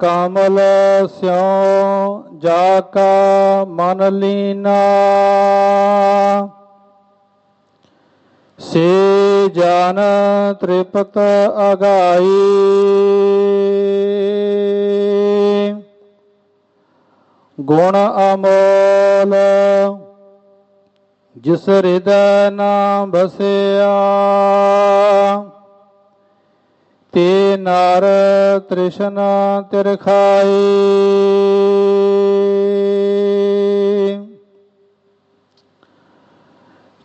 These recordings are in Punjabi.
ਕਮਲ ਸਿਉ ਜਾ ਕਾ ਮਨ ਲੀਨਾ। ਸੇ ਜਨ ਤ੍ਰਿਪਤ ਅਗਾਈ। ਗੁਣ ਅਮੋਲ, ਜਿਸ ਹਿਰਦੈ ਨਾਮ ਬਸਿਆ ਨਰ ਤ੍ਰਿਸ਼ਨ ਤਿਰਖਾਈ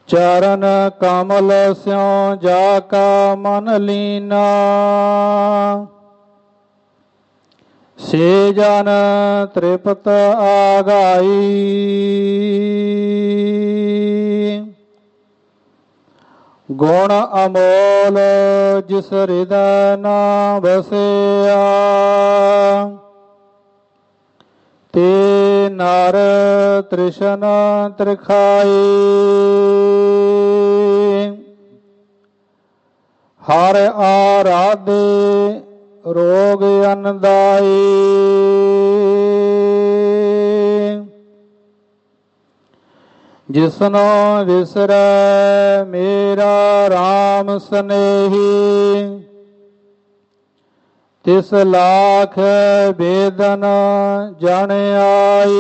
ਚਰਨ ਕਮਲ ਸਿਉ ਜਾ ਕਾ ਮਨ ਲੀਨਾ। ਸੇ ਜਨ ਤ੍ਰਿਪਤ ਆਗਾਈ। ਗੁਣ ਅਮੋਲ ਜਿਸ ਹਿਰਦੈ ਨਾ ਵਸਿਆ। ਤੇ ਨਰ ਤ੍ਰਿਸ਼ਨ ਤ੍ਰਿਖਾਈ। ਹਰ ਆਰਾਧੇ ਰੋਗ ਅਨਦਾਈ ਜਿਸਨੋ ਵਿਸਰੈ, ਮੇਰਾ RAM ਸਨੇਹੀ। ਤਿਸ ਲਾਖ ਬੇਦਨ ਜਣ ਆਈ।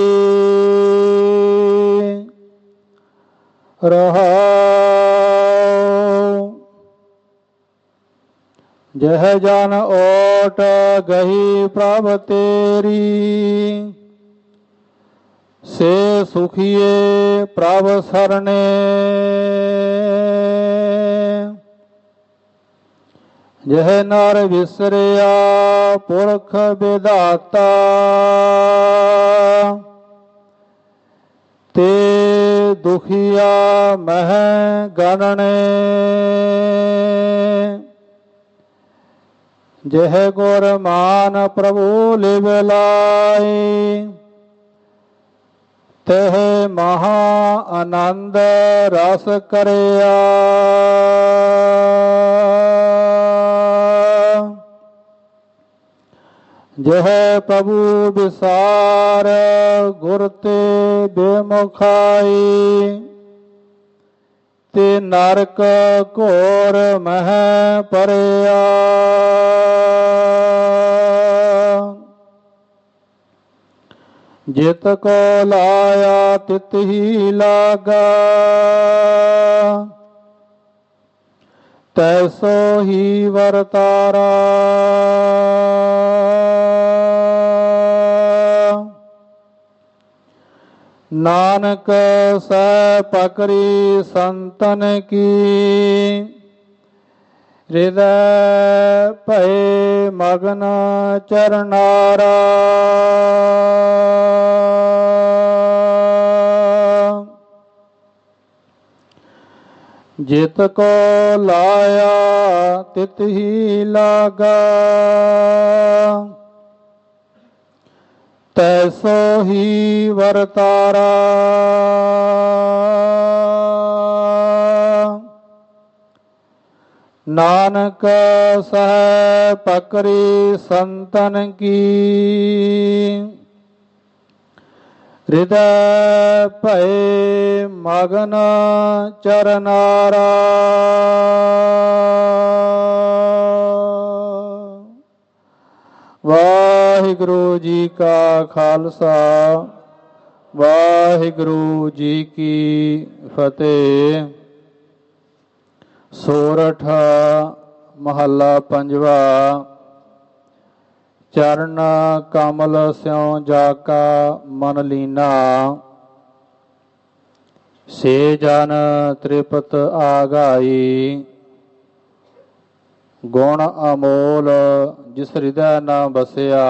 ਰਹਾਉ ਜਹ ਜਨ ਓਟ ਗਹੀ ਪ੍ਰਭ ਤੇਰੀ। ਸੇ ਸੁਖੀਏ ਪ੍ਰਭ ਸਰਣੇ। ਜਹ ਨਰ ਵਿਸਰਿਆ ਪੁਰਖ ਵਿਦਾਤਾ ਤੇ ਦੁਖੀਆ ਮਹਿ ਗਣਨੇ। ਜਹ ਗੁਰ ਮਾਨ ਪ੍ਰਭੂ ਲਿਵ ਲਾਈ ਤਹ ਮਹਾ ਆਨੰਦ ਰਸ ਕਰਿਆ। ਜਹ ਪ੍ਰਭੂ ਵਿਸਾਰ ਗੁਰ ਤੇ ਬੇਮੁਖਾਈ, ਤੇ ਨਰਕ ਘੋਰ ਮਹਿ ਪਰਿਆ ਜਿਤ ਕੋ ਲਾਇਆ ਤਿਤ ਹੀ ਲਾਗਾ। ਤੈਸੋ ਹੀ ਵਰਤਾਰਾ। ਨਾਨਕ ਸੈ ਪਕਰੀ ਸੰਤਨ ਕੀ। ਹਿਰਦੈ ਭਏ ਮਗਨ ਚਰਨਾਰਾ ਜਿਤ ਕੋ ਲਾਇਆ ਤਿਤ ਹੀ ਲਾਗਾ। ਤੈਸੋ ਹੀ ਵਰਤਾਰਾ। ਨਾਨਕ ਸਹਿ ਪਕਰੀ ਸੰਤਨ ਕੀ। ਹਿਰਦੈ ਭਏ ਮਗਨ ਚਰਨਾਰਾ। ਵਾਹਿਗੁਰੂ ਜੀ ਕਾ ਖਾਲਸਾ, ਵਾਹਿਗੁਰੂ ਜੀ ਕੀ ਫਤਿਹ। ਸੋਰਠ, ਮਹੱਲਾ ਪੰਜਵਾ, ਚਰਨ ਕਮਲ ਸਿਉ ਜਾ ਕਾ ਮਨ ਲੀਨਾ। ਸੇ ਜਨ ਤ੍ਰਿਪਤ ਆਗਾਈ, ਗੁਣ ਅਮੋਲ ਜਿਸ ਹਿਰਦੈ ਨਾ ਬਸਿਆ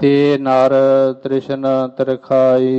ਤੇ ਨਰ ਤ੍ਰਿਸ਼ਨ ਤਰਖਾਈ।